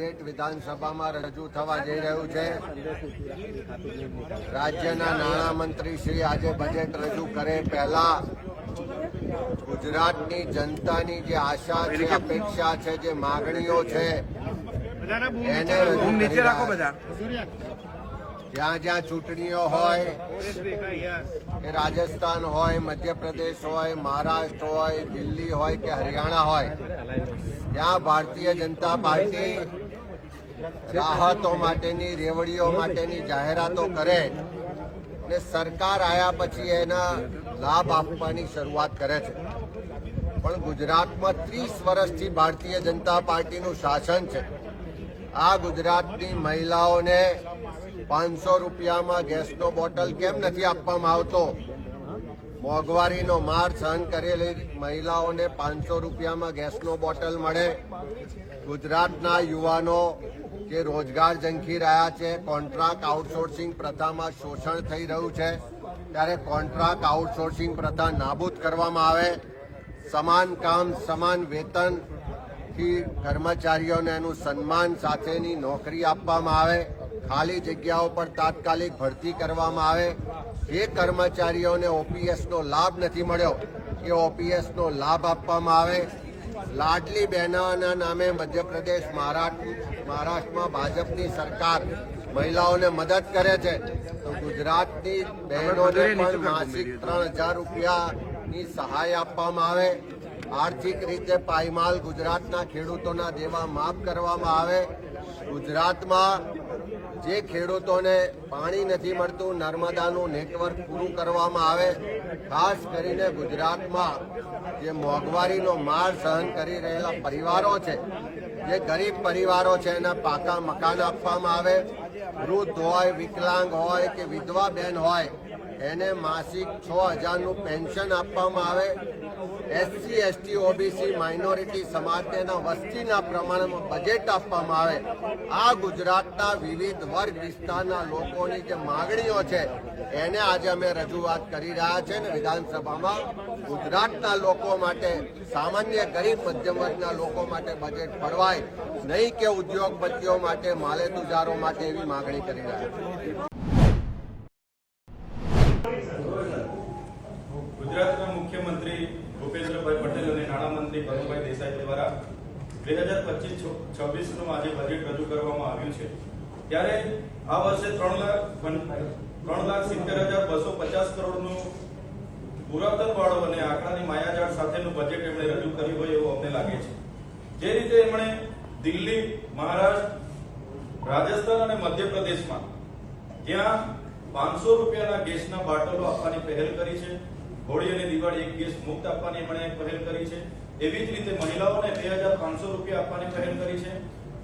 Budget વિધાનસભામાં રજૂ થવા જઈ રહ્યું છે. રાજ્યના નાણામંત્રી શ્રી આજે બજેટ રજૂ કરે પહેલા. ગુજરાતની જનતાની જે આશા છે અપેક્ષા છે જે માગણીઓ છે એને. જ્યાં જ્યાં ચૂંટણીઓ હોય કે રાજસ્થાન હોય મધ્યપ્રદેશ હોય મહારાષ્ટ્ર હોય દિલ્હી હોય કે હરિયાણા હોય ત્યાં ભારતીય જનતા પાર્ટી રાહતો માટેની, રેવડીઓ માટેની જાહેરાતો કરે ને સરકાર આવ્યા પછી એના લાભ આપવાની શરૂઆત કરે છે. પણ ગુજરાતમાં ત્રીસ વર્ષથી ભારતીય જનતા પાર્ટીનું શાસન છે. આ ગુજરાતની મહિલાઓને પાંચસો રૂપિયામાં ગેસનો બોટલ કેમ નથી આપવામાં આવતો? મોંઘવારીનો માર સહન કરેલી મહિલાઓને પાંચસો રૂપિયામાં ગેસનો બોટલ મળે. ગુજરાતના યુવાનો જે રોજગાર ઝંખી રહ્યા છે કોન્ટ્રાક્ટ આઉટસોર્સિંગ પ્રથામાં શોષણ થઈ રહ્યું છે. ત્યારે કોન્ટ્રાક્ટ આઉટસોર્સિંગ પ્રથા નાબૂદ કરવામાં આવે. સમાન કામ, સમાન વેતનથી કર્મચારીઓને એનું સન્માન સાથેની નોકરી આપવામાં આવે. ખાલી જગ્યાઓ પર તાત્કાલિક ભરતી કરવામાં આવે. જે કર્મચારીઓને ઓપીએસનો લાભ નથી મળ્યો, એ ઓપીએસનો લાભ આપવામાં આવે. લાડલી બહેનોના નામે મધ્યપ્રદેશ, મહારાષ્ટ્ર મહારાષ્ટ્રમાં ભાજપની સરકાર મહિલાઓને મદદ કરે છે તો ગુજરાતની બહેનોને પણ માસિક ત્રણ હજાર રૂપિયાની સહાય આપવામાં આવે. આર્થિક રીતે પાયમાલ ગુજરાતના ખેડૂતોના દેવા માફ કરવામાં આવે. ગુજરાતમાં જે ખેડૂતોને પાણી નથી મળતું નર્મદાનું નેટવર્ક પૂરું કરવામાં આવે. ખાસ કરીને ગુજરાતમાં જે મોંઘવારીનો માર સહન કરી રહેલા પરિવારો છે જે ગરીબ પરિવારો છે, એના પાકા મકાન આપવામાં આવે, વૃદ્ધ હોય, વિકલાંગ હોય કે વિધવા બેન હોય, એને માસિક છ હજારનું પેન્શન આપવામાં આવે એસસી, એસટી, ઓબીસી, માઇનોરિટી સમાજના વસ્તીના પ્રમાણમાં બજેટ આપવામાં આવે. આ ગુજરાતના વિવિધ વર્ગ વિસ્તારના લોકોની જે માગણીઓ છે, એને આજે અમે રજૂઆત કરી રહ્યા છે અને વિધાનસભામાં ગુજરાતના લોકો માટે, સામાન્ય ગરીબ મધ્યમ વર્ગના લોકો માટે બજેટ ફળવાય નહીં કે ઉદ્યોગપતિઓ માટે માલેતુજારો માટે એવી માગણી કરી રહ્યા છે. ગુજરાતના મુખ્યમંત્રી ભૂપેન્દ્રભાઈ પટેલ અને નાણામંત્રી કરુણભાઈ દેસાઈ દ્વારા બે હજાર પચીસ છવ્વીસનું આજે બજેટ રજૂ કરવામાં આવ્યું છે. ત્યારે આ વર્ષે ત્રણ લાખ ત્રણ લાખ સિત્તેર હજાર બસો પચાસ કરોડનું પુરાતન વાળો અને આંકડાની માયાજાળ સાથેનું બજેટ એમણે રજૂ કર્યું હોય એવું અમને લાગે છે. જે રીતે એમણે દિલ્હી, મહારાષ્ટ્ર, રાજસ્થાન અને મધ્યપ્રદેશમાં ત્યાં પાંચસો રૂપિયાના ગેસના બાટલો આપવાની પહેલ કરી છે હોળી અને દિવાળી એક ગેસ મુક્ત આપવાની એમણે પહેલ કરી છે. એવી જ રીતે મહિલાઓને બે હજાર પાંચસો રૂપિયા આપવાની પહેલ કરી છે.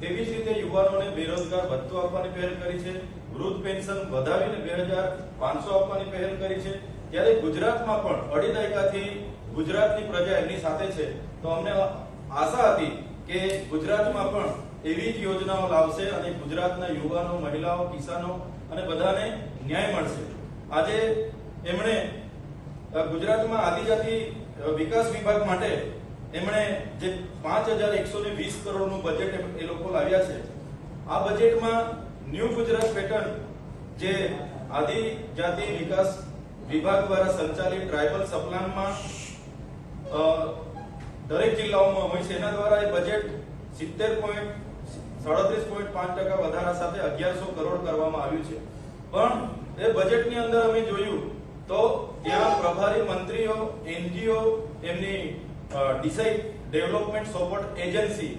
તેવી જ રીતે યુવાનોને બેરોજગાર ભથ્થું આપવાની પહેલ કરી છે. વૃદ્ધ પેન્શન વધાવીને બે હજાર પાંચસો આપવાની પહેલ કરી છે. ત્યારે ગુજરાતમાં પણ અઢી દાયકાથી ગુજરાતની પ્રજા એમની સાથે છે. તો અમને આશા હતી કે ગુજરાતમાં પણ એવી જ યોજનાઓ લાવશે અને ગુજરાતના યુવાનો, મહિલાઓ, કિસાનો અને બધાને ન્યાય મળશે. આજે એમણે ગુજરાતમાં આદિજાતિ વિકાસ વિભાગ માટે એમણે જે પાંચ હજાર એકસો ને વીસ કરોડનું બજેટ એ લોકો લાવ્યા છે. આ બજેટમાં ન્યૂ ગુજરાત પેટર્ન જે આદિજાતિ વિકાસ વિભાગ દ્વારા સંચાલિત ટ્રાઇબલ સપ્લાનમાં દરેક જિલ્લાઓમાં હોય છે. એના દ્વારા એ બજેટ સિત્તેર પોઈન્ટ સાડત્રીસ પોઈન્ટ પાંચ ટકા વધારા સાથે અગિયારસો કરોડ કરવામાં આવ્યું છે. પણ એ બજેટની અંદર અમે જોયું તો ત્યાં પ્રભારી મંત્રીઓ, એનજીઓ, એમની ડિસાઇડ ડેવલપમેન્ટ સપોર્ટ એજન્સી,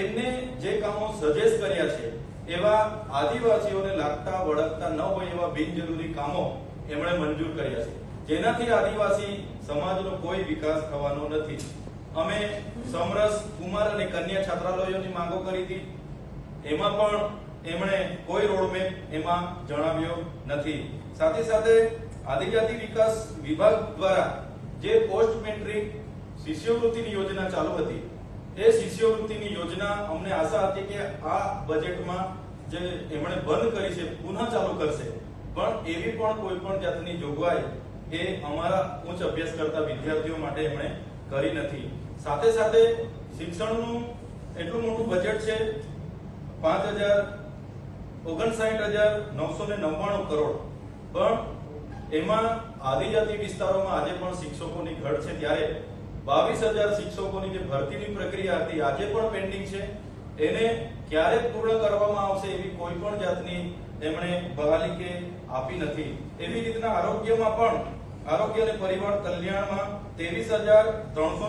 એમને જે કામો સજેસ્ટ કર્યા છે, એવા આદિવાસીઓને લાગતા વળગતા ન હોય એવા બિનજરૂરી કામો એમણે મંજૂર કર્યા છે. જેનાથી આદિવાસી સમાજનો કોઈ વિકાસ થવાનો નથી. અમે સમરસ કુમાર અને કન્યા છાત્રાલયોની માંગો કરી હતી. એમાં પણ એમણે કોઈ રોડમેપ એમાં જણાવ્યો નથી. સાથે સાથે આદિજાતિ વિકાસ વિભાગ દ્વારા જે પોસ્ટ મેટ્રિક શિષ્યવૃત્તિની યોજના ચાલુ હતી, એ શિષ્યવૃત્તિની યોજના અમને આશા હતી કે આ બજેટમાં જે એમણે બંધ કરી છે, પુનઃ ચાલુ કરશે. પણ એવી પણ કોઈ પણ જાતની જોગવાઈ એ અમારા ઉચ્ચ અભ્યાસ કરતા વિદ્યાર્થીઓ માટે એમણે કરી નથી. સાથે સાથે શિક્ષણનું એટલું મોટું બજેટ છે, પાંચ હજાર ઓગણસાઠ હજાર નવસો ને નવ્વાણું કરોડ. પણ એમાં આદિજાતિ વિસ્તારોમાં આજે પણ શિક્ષકોની ઘટ છે. ત્યારે બાવીસ હજાર શિક્ષકોની જે ભરતીની પ્રક્રિયા હતી, આજે પણ પેન્ડિંગ છે. એને ક્યારે પૂર્ણ કરવામાં આવશે એવી કોઈ પણ જાતની એમણે બહાલી કે આપી નથી. એવી રીતના આરોગ્યમાં પણ, આરોગ્ય અને પરિવાર કલ્યાણમાં ત્રેવીસ હજાર ત્રણસો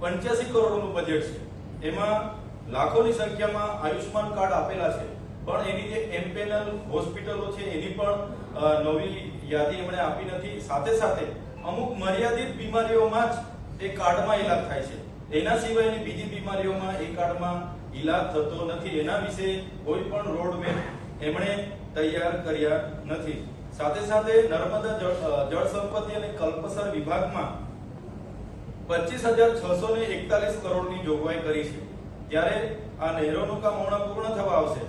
પંચ્યાસી કરોડનું બજેટ છે. એમાં લાખોની સંખ્યામાં આયુષ્માન કાર્ડ આપેલા છે. પણ એની જે એમ્પેનલ હોસ્પિટલો છે, એની પણ નવી યાદી એમણે આપી નથી. સાથે સાથે અમુક મર્યાદિત બીમારીઓમાં જ એ કાર્ડમાં ઈલાજ થાય છે. એના સિવાયની બીજી બીમારીઓમાં એ કાર્ડમાં ઈલાજ થતો નથી. એના વિશે કોઈ પણ રોડ મેપ એમણે તૈયાર કર્યા નથી. સાથે સાથે નર્મદા જળ સંપત્તિ અને કલ્પસર વિભાગમાં પચીસ હજાર છસો ને એકતાલીસ કરોડની જોગવાઈ કરી છે. ત્યારે આ નહેરોનું કામ પૂર્ણ થવા આવશે.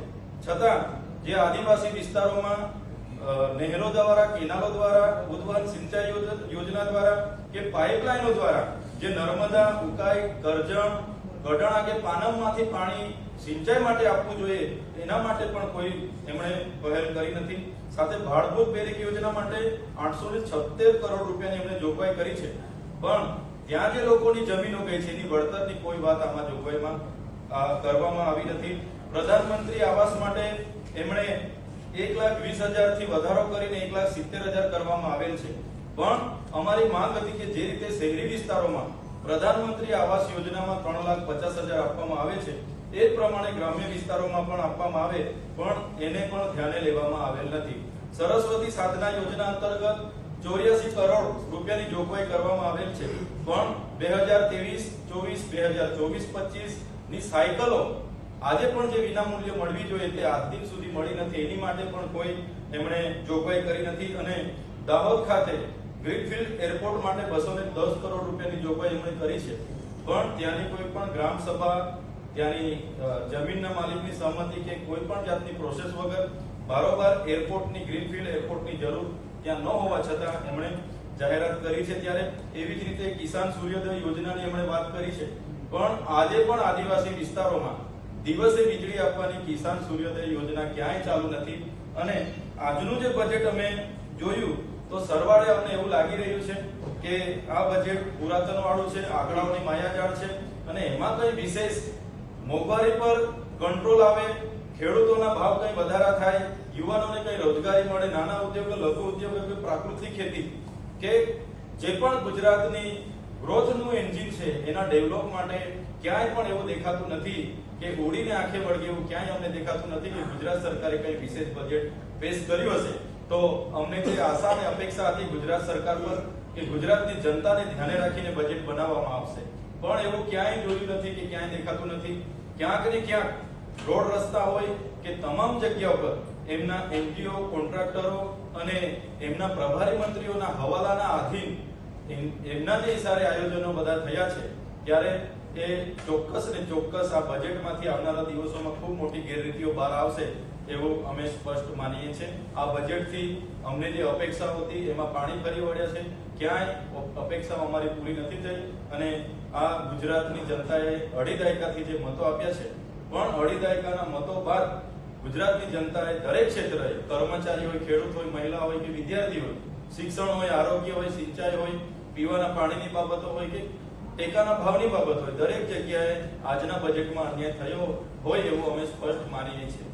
છતાં, જે આદિવાસી વિસ્તારોમાં નહેરો દ્વારા, કેનાલો દ્વારા ઉદ્વાન સિંચાઈ યોજના દ્વારા કે પાઇપલાઇનો દ્વારા જે નર્મદા, ઉકાઈ, કરજણ, ગઢણા કે પાનમમાંથી પાણી સિંચાઈ માટે આપવું જોઈએ, એના માટે પણ કોઈ એમણે પહેલ કરી નથી. સાથે ભાડભૂત પેરેક યોજના માટે આઠસો ને છત્તેર કરોડ રૂપિયાની એમણે જોગવાઈ કરી છે. પણ ત્યાં જે લોકોની જમીનો ગઈ છે એની વળતરની કોઈ વાત આમાં જોગવાઈમાં કરવામાં આવી નથી. પ્રધાનમંત્રી આવાસ માટે એમણે એક લાખ વીસ હજારથી વધારો કરીને એક લાખ સિત્તેર હજાર કરવામાં આવેલ છે. પણ અમારી માંગ હતી કે જે રીતે શહેરી વિસ્તારોમાં પ્રધાનમંત્રી આવાસ યોજનામાં ત્રણ લાખ પચાસ હજાર આપવામાં આવે છે, એ પ્રમાણે ગ્રામ્ય વિસ્તારોમાં પણ આપવામાં આવે, પણ એને પણ ધ્યાને લેવામાં આવેલ નથી. સરસ્વતી સાધના યોજના અંતર્ગત ચોર્યાસી કરોડ રૂપિયાની જોગવાઈ કરવામાં આવેલ છે. પણ બે હજાર ત્રેવીસ, ચોવીસ, બે હજાર ચોવીસ, પચીસની સાયકલો આજે પણ જે વિનામૂલ્ય મળવી જોઈએ તે આજ દિન સુધી મળી નથી. એની માટે પણ કોઈ એમણે જોગવાઈ કરી નથી અને દાહોદ ખાતે ગ્રીનફિલ્ડ એરપોર્ટ માટે બસો ને દસ કરોડ રૂપિયાની જોગવાઈ એમણે કરી છે. પણ ત્યાંની કોઈ પણ ગ્રામ સભા, ત્યાંની જમીનના માલિકની સહમતિ કે કોઈ પણ જાતની પ્રોસેસ વગર બારોબાર એરપોર્ટની, ગ્રીનફિલ્ડ એરપોર્ટની જરૂર ત્યાં ન હોવા છતાં એમણે જાહેરાત કરી છે ત્યારે એવી જ રીતે કિસાન સૂર્યોદય યોજનાની એમણે વાત કરી છે. પણ આજે પણ આદિવાસી વિસ્તારોમાં દિવસે વીજળી આપવાની કિસાન સૂર્યોદય યોજના ક્યાંય ચાલુ નથી. અને આજનું જે બજેટ અમે જોયું, તો સરવાળે અમને એવું લાગી રહ્યું છે કે આ બજેટ પુરાતન વાળું છે, આંકડાઓની માયાજાળ છે અને એમાં કઈ વિશેષ મોંઘવારી પર કંટ્રોલ આવે, ખેડૂતોના ભાવ કઈ વધારા થાય, યુવાનોને કઈ રોજગારી મળે, નાના ઉદ્યોગો, લઘુ ઉદ્યોગો પ્રાકૃતિક ખેતી, કે જે પણ ગુજરાતની ગ્રોથનું એન્જિન છે, એના ડેવલપ માટે ક્યાંય પણ એવું દેખાતું નથી કે ઓડીને આંખે વળગે એવું ક્યાંય અમને દેખાતું નથી કે ગુજરાત સરકારે કઈ વિશેષ બજેટ પેશ કર્યું હશે. તો અમને જે આશા અને અપેક્ષા હતી ગુજરાત સરકાર પર કે ગુજરાતની જનતાને ધ્યાને રાખીને બજેટ બનાવવામાં આવશે. પણ એવું ક્યાંય જોયું નથી કે ક્યાંય દેખાતું નથી. ક્યાંક ને ક્યાંક રોડ રસ્તા હોય કે તમામ જગ્યા પર એમના એનજીઓ, કોન્ટ્રાક્ટરો અને એમના પ્રભારી મંત્રીઓના હવાલાના આધીન એમના જે ઇશારે આયોજનો બધા થયા છે, ત્યારે એ ચોક્કસ ને ચોક્કસ આ બજેટમાંથી આવનારા દિવસોમાં ખૂબ મોટી ગેરરીતિઓ બહાર આવશે એવું અમે સ્પષ્ટ માનીએ છીએ. આ બજેટથી અમને જે અપેક્ષાઓ હતી, એમાં પાણી ફરી વળ્યા છે. ક્યાંય અપેક્ષાઓ અમારી પૂરી નથી થઈ અને આ ગુજરાતની જનતાએ અઢી દાયકાથી જે મતો આપ્યા છે, પણ અઢી દાયકાના મતો બાદ ગુજરાતની જનતાએ દરેક ક્ષેત્રે, કર્મચારી હોય, ખેડૂત હોય, મહિલા હોય કે વિદ્યાર્થી હોય, શિક્ષણ હોય, આરોગ્ય હોય, સિંચાઈ હોય પીવાના પાણીની બાબતો હોય કે ટેકાના ભાવની બાબત હોય, દરેક જગ્યાએ આજના બજેટમાં અન્યાય થયો હોય એવું અમે સ્પષ્ટ માનીએ છીએ.